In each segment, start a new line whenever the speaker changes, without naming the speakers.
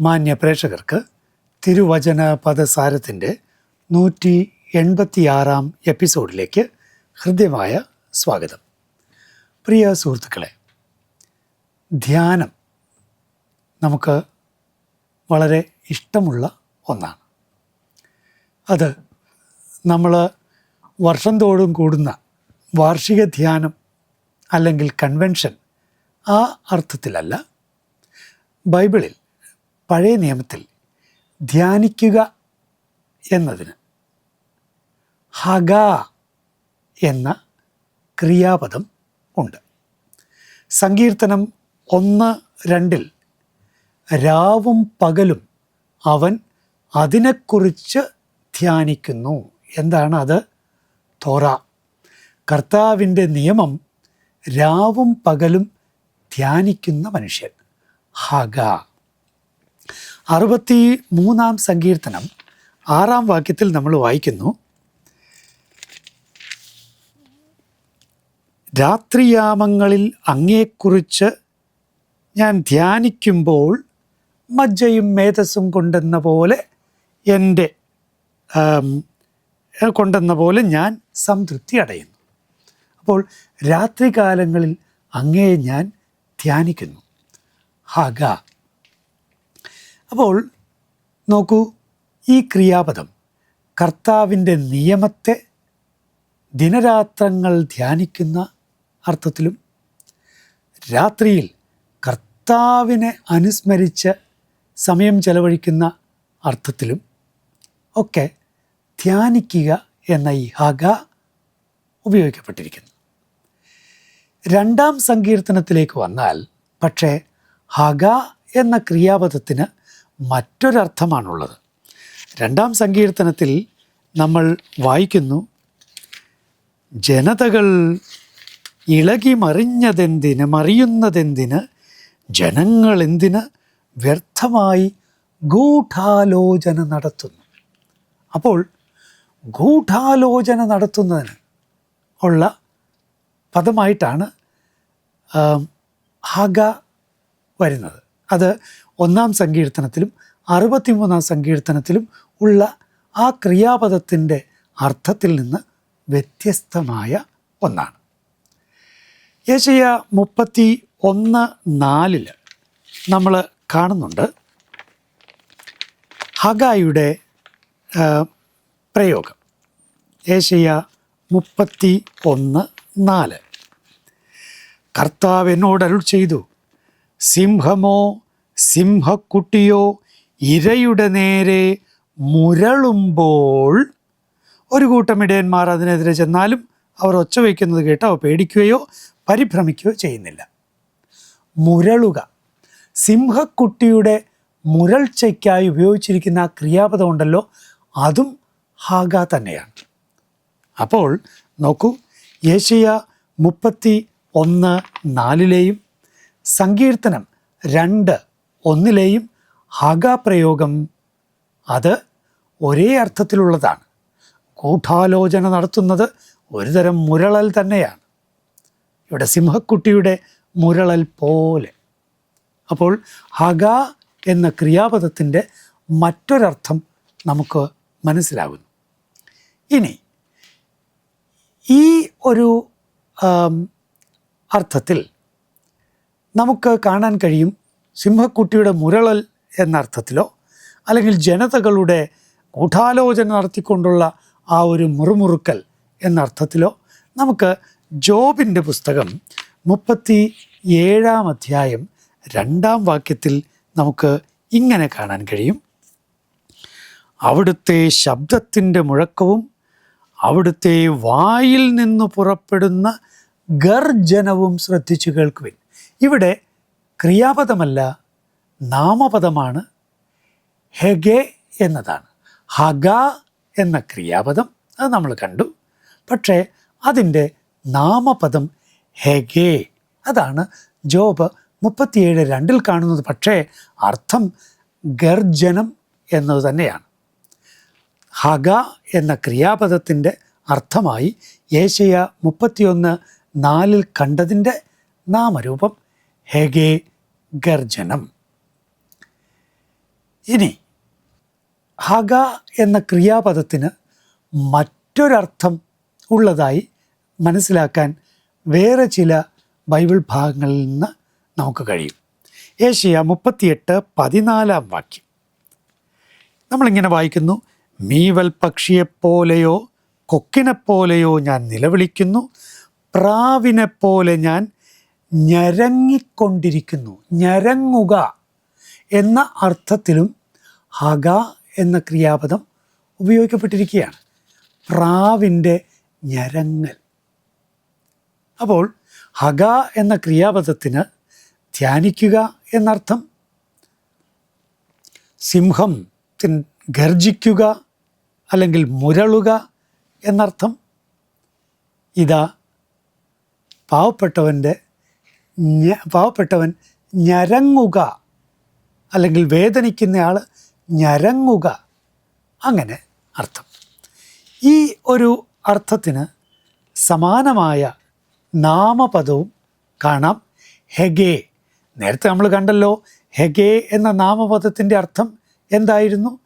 മാന്യ പ്രേക്ഷകർക്ക് തിരുവചന പദസാരത്തിന്റെ നൂറ്റി എൺപത്തിയാറാം എപ്പിസോഡിലേക്ക് ഹൃദ്യമായ സ്വാഗതം. പ്രിയ സുഹൃത്തുക്കളെ ധ്യാനം നമുക്ക് വളരെ ഇഷ്ടമുള്ള ഒന്നാണ്. അത് നമ്മൾ വർഷം തോറും കൂടുന്ന വാർഷിക ധ്യാനം അല്ലെങ്കിൽ കൺവെൻഷൻ ആ അർത്ഥത്തിലല്ല ബൈബിളിൽ പഴയ നിയമത്തിൽ ധ്യാനിക്കുക എന്നതിന് ഹഗ എന്ന ക്രിയാപദം ഉണ്ട്. സങ്കീർത്തനം ഒന്ന് രണ്ടിൽ രാവും പകലും അവൻ അതിനെക്കുറിച്ച് ധ്യാനിക്കുന്നു. എന്താണ് അത്? തോറ. കർത്താവിന്റെ നിയമം രാവും പകലും ധ്യാനിക്കുന്ന മനുഷ്യൻ. ഹഗ. അറുപത്തി മൂന്നാം സങ്കീർത്തനം ആറാം വാക്യത്തിൽ നമ്മൾ വായിക്കുന്നു. രാത്രിയാമങ്ങളിൽ അങ്ങയെക്കുറിച്ച് ഞാൻ ധ്യാനിക്കുമ്പോൾ മജ്ജയും മേധസ്സും കൊണ്ടെന്ന പോലെ എന്റെ കൊണ്ടെന്ന പോലെ ഞാൻ സംതൃപ്തി അടയുന്നു. അപ്പോൾ രാത്രികാലങ്ങളിൽ അങ്ങയെ ഞാൻ ധ്യാനിക്കുന്നു. ഹഗ അപ്പോൾ നോക്കൂ ഈ ക്രിയാപദം കർത്താവിന്റെ നിയമത്തെ ദിനരാത്രങ്ങൾ ധ്യാനിക്കുന്ന അർത്ഥത്തിലും രാത്രിയിൽ കർത്താവിനെ അനുസ്മരിച്ച് സമയം ചെലവഴിക്കുന്ന അർത്ഥത്തിലും ഒക്കെ ധ്യാനിക്കുക എന്ന ഈ ഹഗ ഉപയോഗിക്കപ്പെട്ടിരിക്കുന്നു. രണ്ടാം സങ്കീർത്തനത്തിലേക്ക് വന്നാൽ പക്ഷേ ഹഗ എന്ന ക്രിയാപദത്തിന് മറ്റൊരർത്ഥമാണുള്ളത്. രണ്ടാം സങ്കീർത്തനത്തിൽ നമ്മൾ വായിക്കുന്നു ജനതകൾ ഇളകി മറിഞ്ഞതെന്തിന് മറിയുന്നതെന്തിന് ജനങ്ങൾ എന്തിന് വ്യർത്ഥമായി ഗൂഢാലോചന നടത്തുന്നു? അപ്പോൾ ഗൂഢാലോചന നടത്തുന്നതിന് ഉള്ള പദമായിട്ടാണ് ഹഗ വരുന്നത്. അത് ഒന്നാം സങ്കീർത്തനത്തിലും അറുപത്തിമൂന്നാം സങ്കീർത്തനത്തിലും ഉള്ള ആ ക്രിയാപദത്തിന്റെ അർത്ഥത്തിൽ നിന്ന് വ്യത്യസ്തമായ ഒന്നാണ്. യേശയ മുപ്പത്തി ഒന്ന് നാലിൽ നമ്മൾ കാണുന്നുണ്ട് ഹഗായുടെ പ്രയോഗം. യേശയ മുപ്പത്തി ഒന്ന് നാല്. കർത്താവ് എന്നോട് അരുൾ ചെയ്തു സിംഹമോ സിംഹക്കുട്ടിയോ ഇരയുടെ നേരെ മുരളുമ്പോൾ ഒരു കൂട്ടം ഇടയന്മാർ അതിനെതിരെ ചെന്നാലും അവർ ഒച്ച വയ്ക്കുന്നത് കേട്ട് അവ പേടിക്കുകയോ പരിഭ്രമിക്കുകയോ ചെയ്യുന്നില്ല. മുരളുക. സിംഹക്കുട്ടിയുടെ മുരൾച്ചയ്ക്കായി ഉപയോഗിച്ചിരിക്കുന്ന ആ ക്രിയാപദം ഉണ്ടല്ലോ അതും ഹാഗ തന്നെയാണ്. അപ്പോൾ നോക്കൂ ഏഷ്യ മുപ്പത്തി ഒന്ന് നാലിലെയും സങ്കീർത്തനം രണ്ട് ഒന്നിലെയും ഹഗ പ്രയോഗം അത് ഒരേ അർത്ഥത്തിലുള്ളതാണ്. ഗൂഢാലോചന നടത്തുന്നത് ഒരുതരം മുരളൽ തന്നെയാണ്. ഇവിടെ സിംഹക്കുട്ടിയുടെ മുരളൽ പോലെ. അപ്പോൾ ഹഗ എന്ന ക്രിയാപദത്തിന്റെ മറ്റൊരർത്ഥം നമുക്ക് മനസ്സിലാകുന്നു. ഇനി ഈ ഒരു അർത്ഥത്തിൽ നമുക്ക് കാണാൻ കഴിയും സിംഹക്കുട്ടിയുടെ മുരളൽ എന്നർത്ഥത്തിലോ അല്ലെങ്കിൽ ജനതകളുടെ ഗൂഢാലോചന നടത്തിക്കൊണ്ടുള്ള ആ ഒരു മുറുമുറുക്കൽ എന്നർത്ഥത്തിലോ നമുക്ക് ജോബിന്റെ പുസ്തകം മുപ്പത്തി ഏഴാം അധ്യായം രണ്ടാം വാക്യത്തിൽ നമുക്ക് ഇങ്ങനെ കാണാൻ കഴിയും. അവിടുത്തെ ശബ്ദത്തിന്റെ മുഴക്കവും അവിടുത്തെ വായിൽ നിന്ന് പുറപ്പെടുന്ന ഗർജനവും ശ്രദ്ധിച്ചു കേൾക്കുവിൻ. ഇവിടെ ക്രിയാപദമല്ല നാമപദമാണ് ഹെഗെ എന്നതാണ്. ഹഗ എന്ന ക്രിയാപദം അത് നമ്മൾ കണ്ടു. പക്ഷേ അതിന്റെ നാമപദം ഹെഗെ അതാണ്. ജോബ് മുപ്പത്തിയേഴ് രണ്ടിൽ കാണുന്നത്. പക്ഷേ അർത്ഥം ഗർജനം എന്നത് തന്നെയാണ്. ഹഗ എന്ന ക്രിയാപദത്തിന്റെ അർത്ഥമായി ഏഷ്യ മുപ്പത്തിയൊന്ന് നാലിൽ കണ്ടതിന്റെ നാമരൂപം ഹെഗെ ഗർജനം. ഇനി ഹഗ എന്ന ക്രിയാപദത്തിന് മറ്റൊരർത്ഥം ഉള്ളതായി മനസ്സിലാക്കാൻ വേറെ ചില ബൈബിൾ ഭാഗങ്ങളിൽ നിന്ന് നമുക്ക് കഴിയും. ഏഷ്യ മുപ്പത്തിയെട്ട് പതിനാലാം വാക്യം. നമ്മളിങ്ങനെ വായിക്കുന്നു മീവൽ പക്ഷിയെപ്പോലെയോ കൊക്കിനെപ്പോലെയോ ഞാൻ നിലവിളിക്കുന്നു പ്രാവിനെപ്പോലെ ഞാൻ ഞരങ്ങിക്കൊണ്ടിരിക്കുന്നു. ഞരങ്ങുക എന്ന അർത്ഥത്തിലും ഹക എന്ന ക്രിയാപദം ഉപയോഗിക്കപ്പെട്ടിരിക്കുകയാണ്. പ്രാവിന്റെ ഞരങ്ങൽ. അപ്പോൾ ഹക എന്ന ക്രിയാപദത്തിന് ധ്യാനിക്കുക എന്നർത്ഥം സിംഹം ഗർജിക്കുക അല്ലെങ്കിൽ മുരളുക എന്നർത്ഥം ഇതാ പാവപ്പെട്ടവന്റെ പാവപ്പെട്ടവൻ ഞരങ്ങുക. അല്ലെങ്കിൽ വേദനിക്കുന്നയാൾ ഞരങ്ങുക. അങ്ങനെ അർത്ഥം. ഈ ഒരു അർത്ഥത്തിന് സമാനമായ നാമപദവും കാണാം ഹെഗേ. നേരത്തെ നമ്മൾ കണ്ടല്ലോ ഹെഗേ എന്ന നാമപദത്തിന്റെ അർത്ഥം എന്തായിരുന്നു?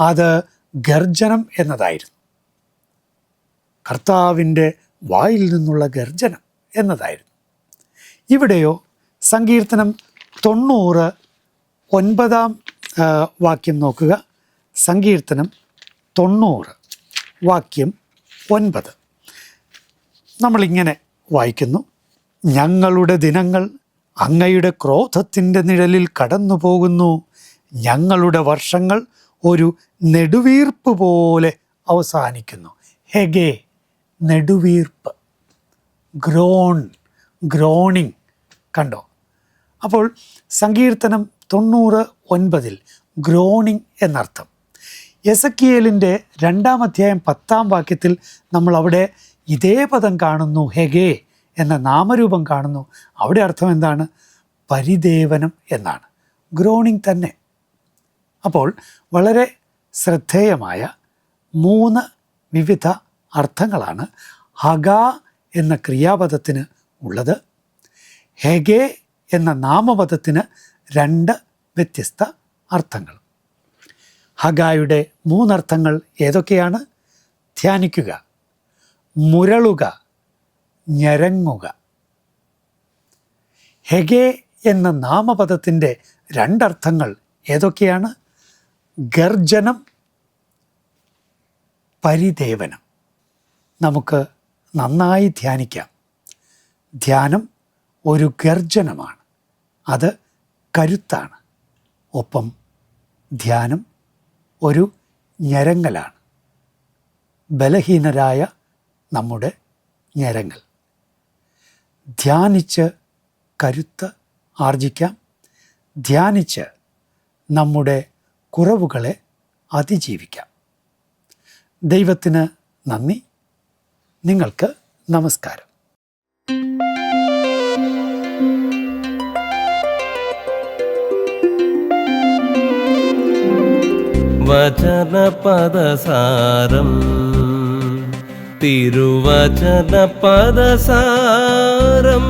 അത് ഗർജനം എന്നതായിരുന്നു. കർത്താവിന്റെ വായിൽ നിന്നുള്ള ഗർജനം എന്നതായിരുന്നു. ഇവിടെയോ സങ്കീർത്തനം തൊണ്ണൂറ് ഒൻപതാം വാക്യം നോക്കുക. സങ്കീർത്തനം തൊണ്ണൂറ് വാക്യം ഒൻപത്. നമ്മളിങ്ങനെ വായിക്കുന്നു. ഞങ്ങളുടെ ദിനങ്ങൾ അങ്ങയുടെ ക്രോധത്തിന്റെ നിഴലിൽ കടന്നു പോകുന്നു ഞങ്ങളുടെ വർഷങ്ങൾ ഒരു നെടുവീർപ്പ് പോലെ അവസാനിക്കുന്നു. ഹെഗേ നെടുവീർപ്പ്. ഗ്രോൺ. ഗ്രോണിങ് കണ്ടോ? അപ്പോൾ സങ്കീർത്തനം തൊണ്ണൂറ് ഒൻപതിൽ ഗ്രോണിങ് എന്നർത്ഥം. എസക്കിയേലിന്റെ രണ്ടാം അധ്യായം പത്താം വാക്യത്തിൽ നമ്മൾ അവിടെ ഇതേ പദം കാണുന്നു ഹെഗേ എന്ന നാമരൂപം കാണുന്നു. അവിടെ അർത്ഥം എന്താണ്? പരിദേവനം എന്നാണ്. ഗ്രോണിങ് തന്നെ. അപ്പോൾ വളരെ ശ്രദ്ധേയമായ മൂന്ന് വിവിധ അർത്ഥങ്ങളാണ് ഹഗ എന്ന ക്രിയാപദത്തിന് ഉള്ളത്. ഹെഗെ എന്ന നാമപദത്തിന് രണ്ട് വ്യത്യസ്ത അർത്ഥങ്ങൾ. ഹഗായുടെ മൂന്നർത്ഥങ്ങൾ ഏതൊക്കെയാണ്? ധ്യാനിക്കുക മുരളുക ഞരങ്ങുക. ഹെഗെ എന്ന നാമപദത്തിന്റെ രണ്ടർത്ഥങ്ങൾ ഏതൊക്കെയാണ്? ഗർജനം പരിദേവനം. നമുക്ക് നന്നായി ധ്യാനിക്കാം. ധ്യാനം ഒരു ഗർജനമാണ്. അത് കരുത്താണ്. ഒപ്പം ധ്യാനം ഒരു ഞരങ്ങലാണ്. ബലഹീനരായ നമ്മുടെ ഞരങ്ങൽ ധ്യാനിച്ച് കരുത്ത് ആർജിക്കാം. ധ്യാനിച്ച് നമ്മുടെ കുറവുകളെ അതിജീവിക്കാം. ദൈവത്തിന് നന്ദി. നിങ്ങൾക്ക് നമസ്കാരം.
వచన పదసారం తిరువచన పదసారం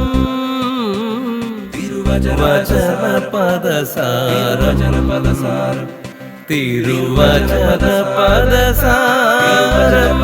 తిరువచన పదసారం పదసారం తిరువచన పదసారం